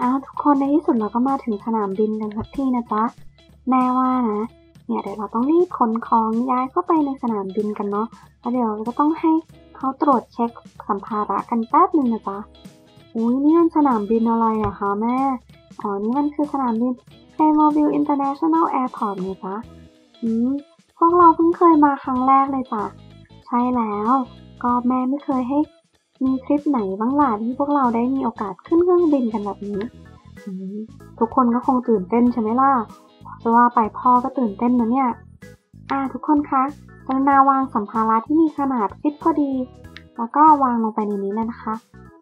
อ้าวทุกคนในที่สุดเราก็มาถึงสนามบินกันสักทีนะจ๊ะ แม่ว่านะ เนี่ยเดี๋ยวเราต้องรีบขนของย้ายเข้าไปในสนามบินกันเนาะแล้วเดี๋ยวเราก็ต้องให้เขาตรวจเช็คสัมภาระกันแป๊บหนึ่งนะจ๊ะ อุ้ยนี่มันสนามบินอะไรอะคะแม่ อ๋อนี่มันคือสนามบิน p l a y m o b i l e International Airport ไงจ๊ะ อืมพวกเราเพิ่งเคยมาครั้งแรกเลยจ้ะ ใช่แล้ว ก็แม่ไม่เคยให้ มีทริปไหนบ้างล่ะที่พวกเราได้มีโอกาสขึ้นเครื่องบินกันแบบนี้ ทุกคนก็คงตื่นเต้นใช่ไหมล่ะจะว่าไปพ่อก็ตื่นเต้นนะเนี่ย อ่าทุกคนคะกรุณาวางสัมภาระที่มีขนาดฟิตพอดี แล้วก็วางลงไปในนี้เลยนะคะ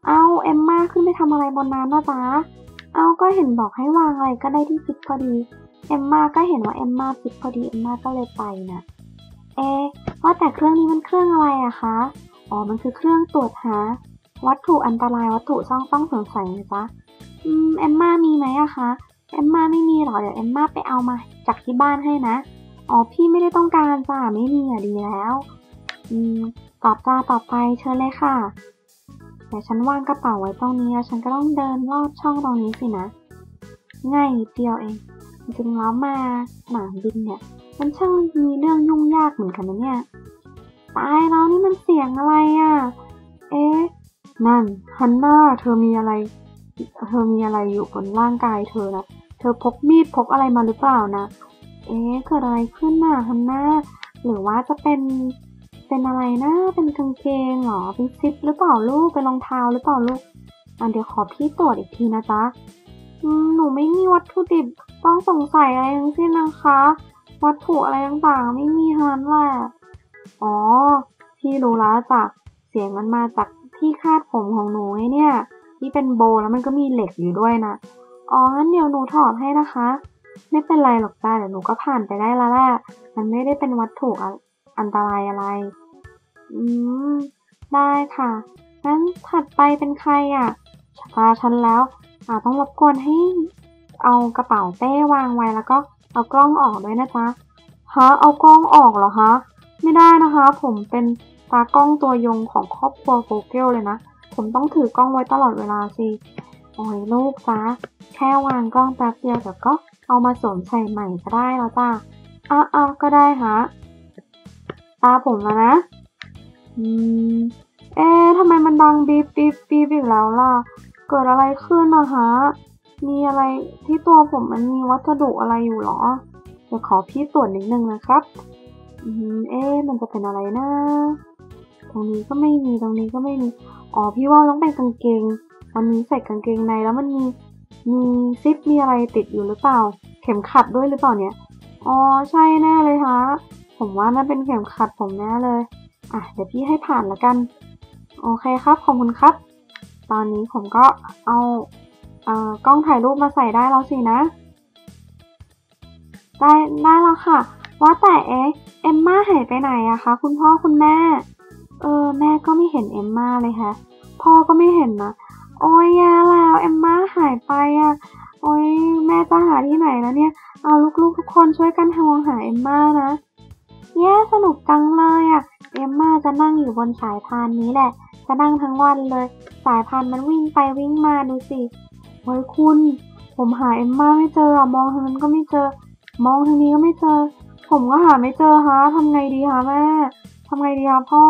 เอาเอมมาขึ้นไปทำอะไรบนนั้นนะจ๊ะ เอาก็เห็นบอกให้วางอะไรก็ได้ที่ฟิตพอดี เอมมาก็เห็นว่าเอมมาฟิตพอดี เอมมาก็เลยไปนะ เอว่าแต่เครื่องนี้มันเครื่องอะไรอะคะ อ๋อ มันคือเครื่องตรวจหา วัตถุอันตรายวัตถุต้องต้องสงสัยนะจ๊ะอืมเอมมามีไหมอะคะเอมมาไม่มีหรอเดี๋ยวเอมมาไปเอามา จากที่บ้านให้นะ อ๋อพี่ไม่ได้ต้องการจ้าไม่มีอะดีแล้ว อืมตอบจ้าต่อไปเชิญเลยค่ะเดี๋ยวฉันวางกระเป๋าไว้ตรงนี้แล้วฉันก็ต้องเดินลอดช่องตรงนี้สินะ ง่ายนิดเดียวเอง จริงแล้วมาสนามบินเนี่ย มันช่างมีเรื่องยุ่งยากเหมือนกันนะเนี่ย ตายแล้วนี่มันเสียงอะไรอะ เอ๊ะ นั่นฮันน่าเธอมีอะไร เธอมีอะไรอยู่บนร่างกายเธอนะ เธอพกมีดพกอะไรมาหรือเปล่านะ เอ๊ะเกิดอะไรขึ้นน่ะฮันน่า หรือว่าจะเป็น เป็นอะไรนะ เป็นกางเกงเหรอ เป็นซิปหรือเปล่าลูก เป็นรองเท้าหรือเปล่าลูกอะเดี๋ยวขอพี่ตรวจอีกทีนะจ๊ะหนูไม่มีวัตถุดิบต้องสงสัยอะไรทั้งสิ้นนะคะ วัตถุอะไรต่างๆ ไม่มีทั้งนั้นแหละ อ๋อ พี่รู้แล้วจ้ะเสียงมันมาจากที่คาดผมของหนูไงเนี่ย ที่เป็นโบแล้วมันก็มีเหล็กอยู่ด้วยนะ อ๋อ งั้นเดี๋ยวหนูถอดให้นะคะ ไม่เป็นไรหรอกจ้าเดี๋ยวหนูก็ผ่านไปได้แล้วแหละมันไม่ได้เป็นวัตถุอ,อันตรายอะไร อืม ได้ค่ะ งั้นถัดไปเป็นใครอะตาฉันแล้ว อ่าต้องรบกวนให้เอากระเป๋าเป้วางไว้แล้วก็เอากล้องออกด้วยนะจ๊ะฮะเอากล้องออกเหรอคะ ไม่ได้นะคะ ผมเป็นตากล้องตัวยงของครอบครัวโฟเกลเลยนะ ผมต้องถือกล้องไว้ตลอดเวลาสิ โอ้ยลูกจ้าแค่วางกล้องแป๊บเดียวเดี๋ยวก็เอามาสวมใส่ใหม่ก็ได้แล้วจ้าอะอะก็ได้ฮะตาผมแล้วนะ อืม เอ๊ะทำไมมันดังบีบบีบบีบอีกแล้วล่ะ เกิดอะไรขึ้นนะฮะ มีอะไรที่ตัวผมมันมีวัสดุอะไรอยู่หรอ เดี๋ยวขอพี่ตรวจนิดนึงนะครับ เอ๊ะมันจะเป็นอะไรนะ ตรงนี้ก็ไม่มี ตรงนี้ก็ไม่มี อ๋อ พี่ว่าต้องเป็นกางเกง วันนี้ใส่กางเกงในแล้วมันมี มีซิป มีอะไรติดอยู่หรือเปล่า เข็มขัดด้วยหรือเปล่าเนี่ย อ๋อ ใช่แน่เลยฮะ ผมว่าน่าเป็นเข็มขัดผมแน่เลย อะ เดี๋ยวพี่ให้ผ่านละกัน โอเคครับ ขอบคุณครับ ตอนนี้ผมก็เอาเอ่อกล้องถ่ายรูปมาใส่ได้แล้วสินะ ได้ ได้แล้วค่ะ ว่าแต่เอ๊ะเอมม่าหายไปไหนอะคะ คุณพ่อคุณแม่ เออ แม่ก็ไม่เห็นเอมม่าเลยค่ะพ่อก็ไม่เห็นนะ โอ้ยแย่แล้วเอมม่าหายไปอะโอ้ยแม่จะหาที่ไหนแล้วเนี่ย เอาลูกๆทุกคนช่วยกันมองหาเอมม่านะ แย่สนุกจังเลยอะเอมม่าจะนั่งอยู่บนสายพานนี้แหละ จะนั่งทั้งวันเลย สายพานมันวิ่งไปวิ่งมาดูสิโอ้ยคุณ ผมหาเอมม่าไม่เจอมองทางนั้นก็ไม่เจอ มองทางนี้ก็ไม่เจอ ผมก็หาไม่เจอฮะทำไงดีคะแม่ทำไงดีคะพ่อ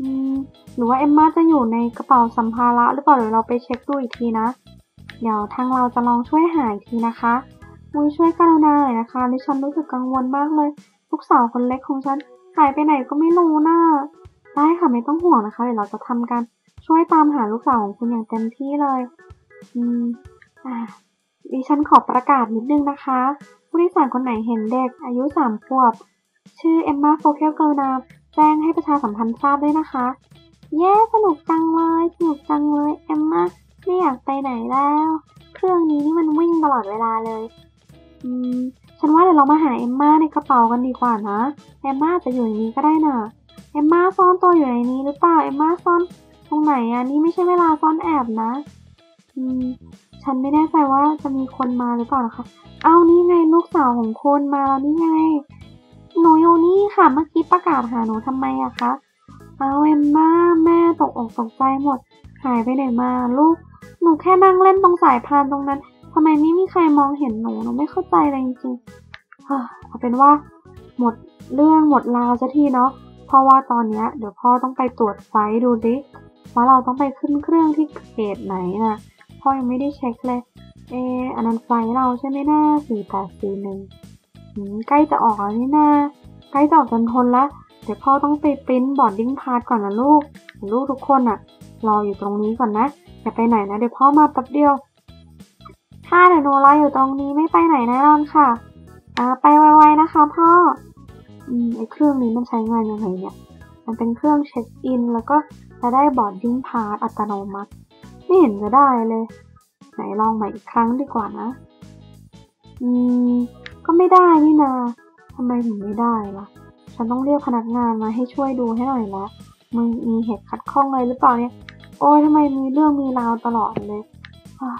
อืม หรือว่าเอมม่าจะอยู่ในกระเป๋าสัมภาระหรือเปล่าเดี๋ยวเราไปเช็คดูอีกทีนะ เดี๋ยวทางเราจะลองช่วยหาอีกทีนะคะมุยช่วยกรุณาหน่อยนะคะดิฉันรู้สึกกังวลมากเลย ลูกสาวคนเล็กของฉันหายไปไหนก็ไม่รู้นะ่ะได้ค่ะไม่ต้องห่วงนะคะเดี๋ยวเราจะทำการช่วยตามหาลูกสาวของคุณอย่างเต็มที่เลย อืม อ่าดิฉันขอประกาศนิดนึงนะคะ ผู้โดยสารคนไหนเห็นเด็กอายุสามขวบ ชื่อเอมมาโฟเกลเกร์นาแจ้งให้ประชาสัมพันธ์ทราบด้วยนะคะ เย้ สนุกจังเลย สนุกจังเลย เอมมาไม่อยากไปไหนแล้ว เครื่องนี้นี่มันวิ่งตลอดเวลาเลย อืม ฉันว่าเดี๋ยวเรามาหาเอมมาในกระเป๋ากันดีกว่านะ เอมมาจะอยู่ในนี้ก็ได้น่ะ เอมมาซ่อนตัวอยู่ในนี้หรือเปล่า เอมมาซ่อนตรงไหนอะ นี่ไม่ใช่เวลาซ่อนแอบนะ อืม ฉันไม่แน่ใจว่าจะมีคนมาหรือเปล่านะคะ เอานี่ไงลูกสาวของคนมาแล้วนี่ไง หนูอยู่นี่ค่ะ เมื่อกี้ประกาศหาหนูทำไมอะคะ เอาเอมมาแม่ตกอกตกใจหมด หายไปไหนมาลูก หนูแค่นั่งเล่นตรงสายพานตรงนั้นทำไมไม่มีใครมองเห็นหนู หนูไม่เข้าใจเลยจริงๆเอเอาเป็นว่า หมดเรื่องหมดราวสักทีเนาะ เพราะว่าตอนเนี้ยเดี๋ยวพ่อต้องไปตรวจไฟล์ดูดิว่าเราต้องไปขึ้นเครื่องที่เกตไหนนะ พ่อยังไม่ได้เช็คเลย เอออันนั้นไฟเราใช่ไหมนะสี่แปดสี่หนึ่งใกล้จะออกแล้วนี่นะใกล้จะออกจนทนละเดี๋ยวพ่อต้องไปปริ้นบอร์ดดิ้งพาสก่อนนะลูกลูกทุกคนอะรออยู่ตรงนี้ก่อนนะอย่าไปไหนนะเดี๋ยวพ่อมาแป๊บเดียวค่ะเดี๋ยวหนูรออยู่ตรงนี้ไม่ไปไหนแน่นอนค่ะอ่าไปไวๆนะคะพ่ออืมไอเครื่องนี้มันใช้งานยังไงเนี่ย มันเป็นเครื่องเช็คอิน แล้วก็จะได้บอร์ดดิ้งพาสอัตโนมัติ ไม่เห็นจะได้เลย ไหนลองใหม่อีกครั้งดีกว่านะ อืม ก็ไม่ได้นี่นาทำไมถึงไม่ได้ล่ะ ฉันต้องเรียกพนักงานมาให้ช่วยดูให้หน่อยละมึงมีเหตุขัดข้องอะไรหรือเปล่าเนี่ย โอ้ยทำไมมีเรื่องมีราวตลอดเลย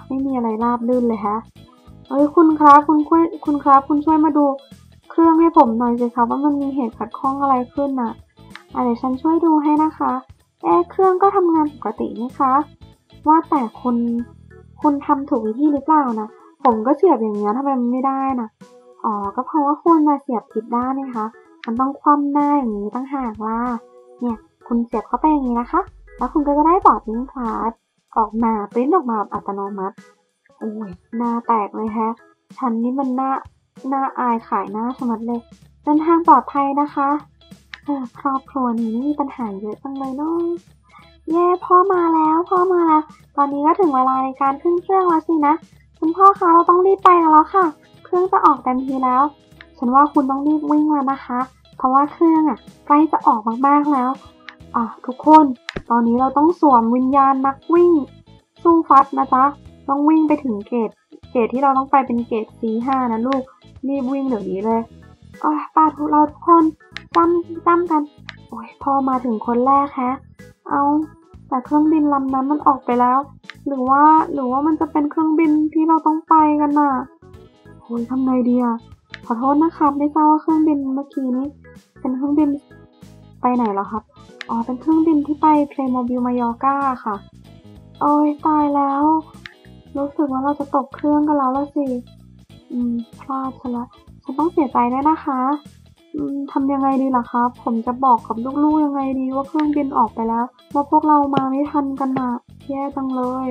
ไม่มีอะไรราบรื่นเลยฮะ เอ้ยคุณครับคุณช่วยคุณครับ คุณช่วยมาดู เครื่องให้ผมหน่อยสิครับว่ามันมีเหตุขัดข้องอะไรขึ้นน่ะอะเดี๋ยวฉันช่วยดูให้นะคะเอ๊ะเครื่องก็ทำงานปกตินี่คะ ว่าแต่คุณคุณทำถูกวิธีหรือเปล่านะผมก็เสียบอย่างเงี้ยทำไมมันไม่ได้นะอ๋อก็เพราะว่าคุณมาเสียบผิดด้านนี่คะ มันต้องคว่ำหน้าอย่างนี้ตั้งหากล่ะเนี่ยคุณเสียบเข้าไปอย่างนี้นะคะ แล้วคุณก็จะได้บอร์ดลิงคลาสออกมาปริ้นออกมาอัตโนมัติโอ้ยหน้าแตกเลยแฮะฉันนี่มันหน้าหน้าอายขายหน้าชมัดเลยเดินทางปลอดภัยนะคะเออครอบครัวนี้ม่มีปัญหาเยอะจังเลยเนาะ เย่พ่อมาแล้วพ่อมาแล้ว ตอนนี้ก็ถึงเวลาในการขึ้นเครื่องแล้วสินะ คุณพ่อคะเราต้องรีบไปกันแล้วค่ะ เครื่องจะออกเต็มทีแล้ว ฉันว่าคุณต้องรีบวิ่งแล้วนะคะ เพราะว่าเครื่องอะใกล้จะออกมากๆแล้วอะทุกคน ตอนนี้เราต้องสวมวิญญาณนักวิ่ง สู้ฟัดนะจ๊ะต้องวิ่งไปถึงเกตเกตที่เราต้องไปเป็นเกต C5 นะลูกรีบวิ่งเดี๋ยวนี้เลยอ๋อป้าทุเราทุกคนจำจำกัน โอ้ยพ่อมาถึงคนแรกแฮะ เอาแต่เครื่องบินลำนั้นมันออกไปแล้ว หรือว่าหรือว่ามันจะเป็นเครื่องบินที่เราต้องไปกันน่ะโอ้ยทำไงดีอะขอโทษนะครับไม่ทราบว่าเครื่องบินเมื่อกี้นี้ เป็นเครื่องบินไปไหนแล้วครับอ๋อเป็นเครื่องบินที่ไปเพลโมบิลมายอร์กาค่ะโอ้ยตายแล้ว รู้สึกว่าเราจะตกเครื่องกันแล้วละสิ อืมพลาดซะละฉันต้องเสียใจด้วยนะคะ ทำยังไงดีล่ะครับ ผมจะบอกกับลูกๆยังไงดีว่าเครื่องบินออกไปแล้ว ว่าพวกเรามาไม่ทันกันนะแย่จังเลย